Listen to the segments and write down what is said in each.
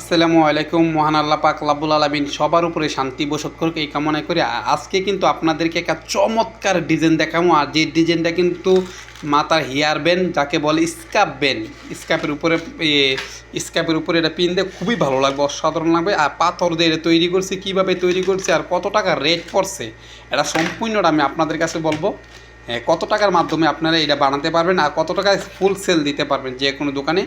আসসালামু আলাইকুম মহান আল্লাহ পাক লাব্বুল আলমিন সবার উপরে শান্তি বসত করুক এই কামনা করি। আজকে কিন্তু আপনাদেরকে একটা চমৎকার ডিজাইন দেখাবো। আর যে ডিজাইনটা কিন্তু মাথার হেয়ার ব্যান্ড যাকে বলে স্কাপ ব্যান্ড স্কাপের উপরে স্কাপের উপরে এটা পিন দিয়ে খুবই ভালো লাগবে অসাধারণ লাগবে। আর পাথর দিয়ে এটা তৈরি করছি কীভাবে তৈরি করছি আর কত টাকা রেট পড়ছে এটা সম্পূর্ণটা আমি আপনাদের কাছে বলব। হ্যাঁ, কত টাকার মাধ্যমে আপনারা এটা বানাতে পারবেন আর কত টাকায় ফুল সেল দিতে পারবেন যে কোনো দোকানে।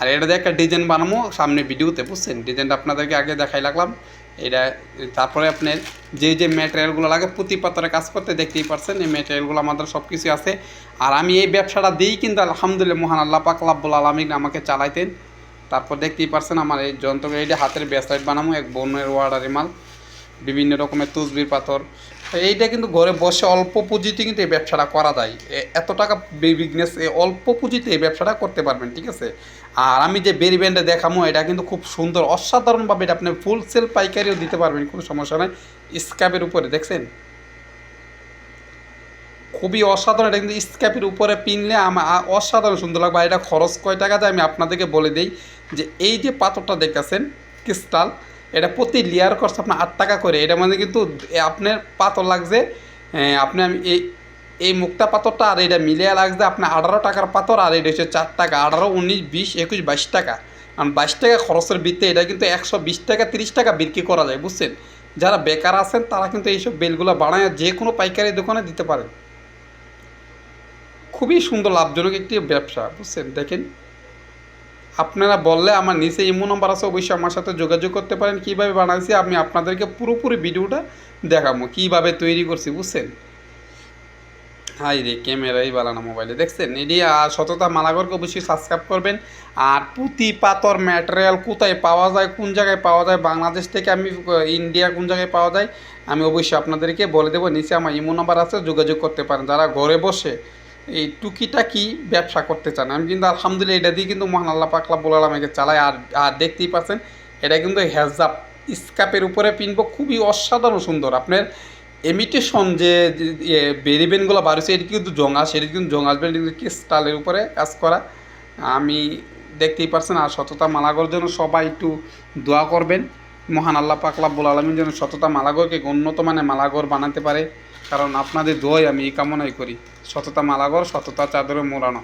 আর এটা দিয়ে একটা ডিজাইন বানাবো সামনে ভিডিওতে, বুঝছেন? ডিজাইনটা আপনাদেরকে আগে দেখাই লাগলাম। এটা, তারপরে আপনার যে যে ম্যাটেরিয়ালগুলো লাগে প্রতি পাতারে কাজ করতে দেখতেই পারছেন, এই ম্যাটেরিয়ালগুলো আমাদের সব কিছু আছে। আর আমি এই ব্যবসাটা দিই কিন্তু আলহামদুলিল্লাহ মহান আল্লাহ পাক লাব্বুল আলমিন আমাকে চালাইতেন। তারপর দেখতেই পারছেন আমার এই যন্ত্র এইটা হাতের ব্যাসলাইট বানাবো এক বোনের ওয়ার্ডারি মাল, বিভিন্ন রকমের তসবির পাথর এইটা কিন্তু ঘরে বসে অল্প পুঁজিতে কিন্তু এই ব্যবসাটা করা যায়। এত টাকা বিজনেস অল্প পুঁজিতে এই ব্যবসাটা করতে পারবেন, ঠিক আছে? আর আমি যে বেরি ব্যান্ডে দেখামো, এটা কিন্তু খুব সুন্দর, অসাধারণভাবে এটা আপনি ফুল সেল পাইকারিও দিতে পারবেন, কোনো সমস্যা নেই। স্ক্যাপের উপরে, দেখছেন? খুবই অসাধারণ, এটা কিন্তু স্ক্যাপের উপরে পিনলে আমার অসাধারণ সুন্দর লাগবে। আর এটা খরচ কয় টাকা যায় আমি আপনাদেরকে বলে দিই যে এই যে পাথরটা দেখতেছেন, ক্রিস্টাল এটা প্রতি লেয়ার করছে আপনার আট টাকা করে। এটা মানে কিন্তু আপনার পাথর লাগছে আপনি আমি এই এই মুক্তা পাথরটা আর এটা মিলিয়ে লাগছে আপনার আঠারো টাকার পাথর, আর এটা হচ্ছে চার টাকা। আঠারো, উনিশ, বিশ, একুশ, বাইশ টাকা। কারণ বাইশ টাকা খরচের বৃত্তে এটা কিন্তু একশো বিশ টাকা, তিরিশ টাকা বিক্রি করা যায়, বুঝছেন? যারা বেকার আছেন, তারা কিন্তু এইসব বেলগুলো বানায় যে কোনো পাইকারি দোকানে দিতে পারেন। খুবই সুন্দর, লাভজনক একটি ব্যবসা, বুঝছেন? দেখেন আপনারা বললে আমার নিচে ইমো নম্বর আছে, অবশ্যই আমার সাথে যোগাযোগ করতে পারেন। কীভাবে বানাইছি আমি আপনাদেরকে পুরোপুরি ভিডিওটা দেখাবো, কীভাবে তৈরি করছি, বুঝছেন? হাই রে, ক্যামেরাই বালানো মোবাইলে। দেখছেন, এটি সততা মালাগরকে অবশ্যই সাবস্ক্রাইব করবেন। আর পুঁতি পাথর ম্যাটেরিয়াল কোথায় পাওয়া যায়, কোন জায়গায় পাওয়া যায়, বাংলাদেশ থেকে আমি ইন্ডিয়া কোন জায়গায় পাওয়া যায়, আমি অবশ্যই আপনাদেরকে বলে দেবো। নিচে আমার ইমো নাম্বার আছে, যোগাযোগ করতে পারেন। যারা ঘরে বসে এই টুকিটাকি ব্যবসা করতে চান? আমি কিন্তু আলহামদুলিল্লাহ এটা দিয়ে কিন্তু মহান আল্লাহ পাকলা বলাল আমাকে চালাই আর আর দেখতেই পাচ্ছেন, এটা কিন্তু হেজাব স্কাপের উপরে পিনবো, খুবই অসাধারণ সুন্দর। আপনার এমিটেশন যে বেরিবেনগুলো বাড়ছে এটি কিন্তু জং আসে, এটি কিন্তু জং আসবে এটি কিন্তু ক্রিস্টালের উপরে কাজ করা। আমি দেখতেই পারছেন আর সততা মালাগর জন্য সবাই একটু দোয়া করবেন। মহান আল্লাহ পাকলা বল আলমীর জন্য সততা মালাগরকে উন্নত মানে মালাগর বানাতে পারে। কারণ আপনাদের দোয়াই আমি এই কামনাই করি। সততা মালাগর সততা চাদরে মোড়ানো